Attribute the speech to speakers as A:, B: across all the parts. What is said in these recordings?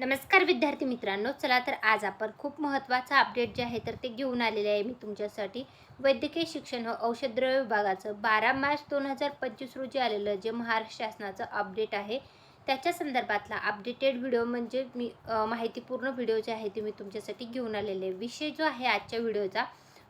A: नमस्कार विद्यार्थी मित्रांनो चला तर आज आपण खूप महत्त्वाचा अपडेट जे आहे तर ते घेऊन आलेले आहे मी तुमच्यासाठी. वैद्यकीय शिक्षण व औषधद्रव्य विभागाचं बारा मार्च दोन हजार पंचवीस रोजी आलेलं जे महाराष्ट्र शासनाचं अपडेट आहे त्याच्या संदर्भातला अपडेटेड व्हिडिओ म्हणजे मी माहितीपूर्ण व्हिडिओ जे आहे ते मी तुमच्यासाठी घेऊन आलेले आहे. विषय जो आहे आजच्या व्हिडिओचा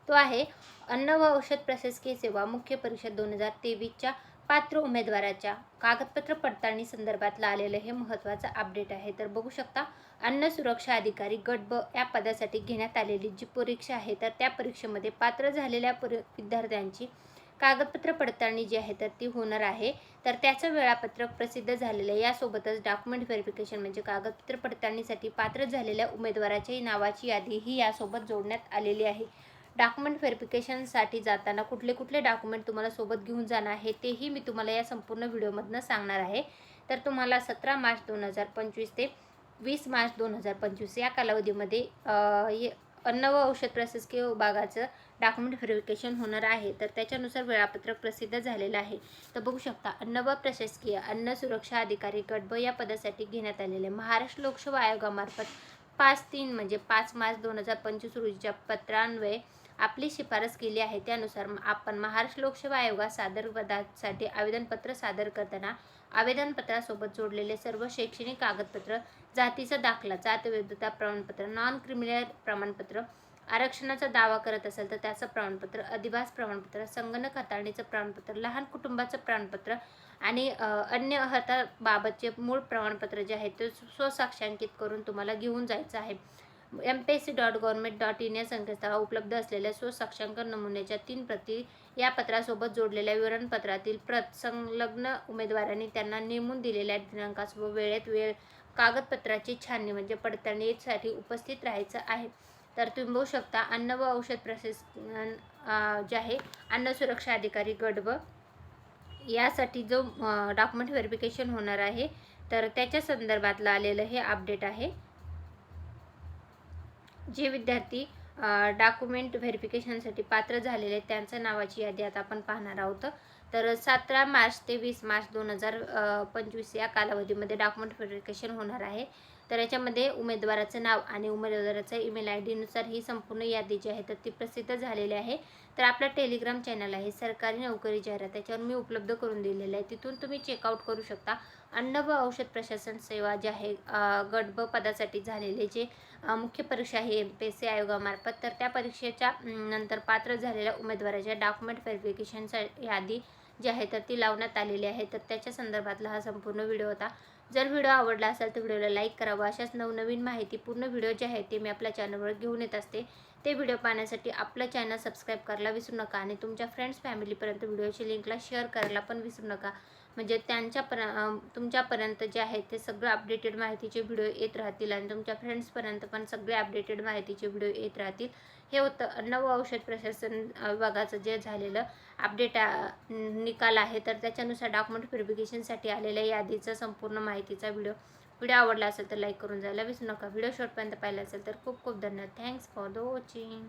A: तो आहे अन्न व औषध प्रशासकीय सेवा मुख्य परीक्षा दोन हजार तेवीसच्या पात्र उमेदवाराच्या कागदपत्र पडताळणी संदर्भातलं आलेलं हे महत्त्वाचं अपडेट आहे. तर बघू शकता अन्न सुरक्षा अधिकारी गट ब या पदासाठी घेण्यात आलेली जी परीक्षा आहे तर त्या परीक्षेमध्ये पात्र झालेल्या पर विद्यार्थ्यांची कागदपत्र पडताळणी जी आहे तर ती होणार आहे. तर त्याचं वेळापत्रक प्रसिद्ध झालेलं आहे. यासोबतच डॉक्युमेंट व्हेरिफिकेशन म्हणजे कागदपत्र पडताळणीसाठी पात्र झालेल्या उमेदवाराच्या नावाची यादी ही यासोबत जोडण्यात आलेली आहे. डॉक्युमेंट व्हेरिफिकेशनसाठी जाताना कुठले कुठले डॉक्युमेंट तुम्हाला सोबत घेऊन जाणं आहे तेही मी तुम्हाला या संपूर्ण व्हिडिओमधनं सांगणार आहे. तर तुम्हाला सतरा मार्च दोन हजार पंचवीस ते वीस मार्च दोन हजार पंचवीस या कालावधीमध्ये ये- अन्न व औषध प्रशासकीय विभागाचं डॉक्युमेंट व्हेरिफिकेशन होणार आहे. तर त्याच्यानुसार वेळापत्रक प्रसिद्ध झालेलं आहे. तर बघू शकता अन्न व प्रशासकीय अन्न सुरक्षा अधिकारी गट ब या पदासाठी घेण्यात आलेले महाराष्ट्र लोकसेवा आयोगामार्फत पाच तीन म्हणजे पाच मार्च दोन हजार पंचवीस रोजीच्या पत्रान्वये आपली शिफारस केली आहे. त्यानुसार आपण महाराष्ट्र लोकसेवा आयोगात सादर पदासाठी आवेदनपत्र सादर करताना आवेदनपत्रासोबत जोडलेले सर्व शैक्षणिक कागदपत्र जातीचा दाखला जात विविधता प्रमाणपत्र नॉन क्रिमिनल प्रमाणपत्र आरक्षणाचा दावा करत असेल तर त्याचं प्रमाणपत्र अधिवास प्रमाणपत्र संगणक हाताळणीचं प्रमाणपत्र लहान कुटुंबाचं प्रमाणपत्र आणि अन्य अर्हताबाबतचे मूळ प्रमाणपत्र जे आहे ते स्वसाक्षांकित करून तुम्हाला घेऊन जायचं आहे. M P S C dot government dot in या संकेतस्थळावर उपलब्ध असलेल्या स्वसाक्षांकन नमुन्याच्या तीन प्रती या पत्रासोबत जोडलेल्या विवरणपत्रातील प्रत संलग्न उमेदवारांनी त्यांना नेमून दिलेल्या दिनांकास व वेळेत वेळ कागदपत्राची छाननी म्हणजे पडताळणीसाठी उपस्थित राहायचं आहे. तर तुम्ही बघू शकता अन्न व औषध प्रसेस जे आहे अन्न सुरक्षा अधिकारी गट व यासाठी जो डॉक्युमेंट व्हेरिफिकेशन होणार आहे तर त्याच्या संदर्भातलं आलेलं हे अपडेट आहे. जे विद्यार्थी डॉक्युमेंट व्हेरिफिकेशनसाठी पात्र झालेले आहेत त्यांच्या नावाची यादी आता आपण पाहणार आहोत. तर सतरा मार्च ते वीस मार्च दोन हजार पंचवीस या कालावधीमध्ये डॉक्युमेंट व्हेरिफिकेशन होणार आहे. तर याच्यामध्ये उमेदवाराचं नाव आणि उमेदवाराचा ईमेल आय डीनुसार ही संपूर्ण यादी जी आहे तर ती प्रसिद्ध झालेली आहे. तर आपलं टेलिग्राम चॅनल आहे सरकारी नोकरी जाहिरात त्याच्यावर मी उपलब्ध करून दिलेलं आहे. तिथून तुम्ही चेकआउट करू शकता. अन्न व औषध प्रशासन सेवा जे आहे अ, गट ब पदासाठी झालेले जे मुख्य परीक्षा आहे एम पी एस सी आयोगामार्फत तर त्या परीक्षेच्या नंतर पात्र झालेल्या उमेदवाराच्या डॉक्युमेंट व्हेरिफिकेशनचा यादी जी आहे तर ती लावण्यात आलेली आहे. तर त्याच्या संदर्भातला हा संपूर्ण व्हिडिओ होता. जर व्हिडिओ आवडला असेल तर व्हिडिओला लाईक करावा. अशाच नवनवीन माहिती पूर्ण व्हिडिओ जे आहे ते मी आपल्या चॅनलवर घेऊन येत असते. ते व्हिडिओ पाहण्यासाठी आपलं चॅनल सबस्क्राईब करायला विसरू नका आणि तुमच्या फ्रेंड्स फॅमिलीपर्यंत व्हिडिओची लिंकला शेअर करायला पण विसरू नका. म्हणजे त्यांच्या पर तुमच्यापर्यंत जे आहे ते सगळं अपडेटेड माहितीचे व्हिडिओ येत राहतील आणि तुमच्या फ्रेंड्सपर्यंत पण सगळे अपडेटेड माहितीचे व्हिडिओ येत राहतील. हे होतं नवं औषध प्रशासन विभागाचं जे झालेलं अपडेट निकाल आहे तर त्याच्यानुसार डॉक्युमेंट व्हेरिफिकेशनसाठी आलेल्या यादीचा संपूर्ण माहितीचा व्हिडिओ व्हिडिओ आवडला असेल तर लाईक करून जायला विसरू नका. व्हिडिओ शॉर्टपर्यंत पाहिला असेल तर खूप खूप धन्यवाद. Thanks for the watching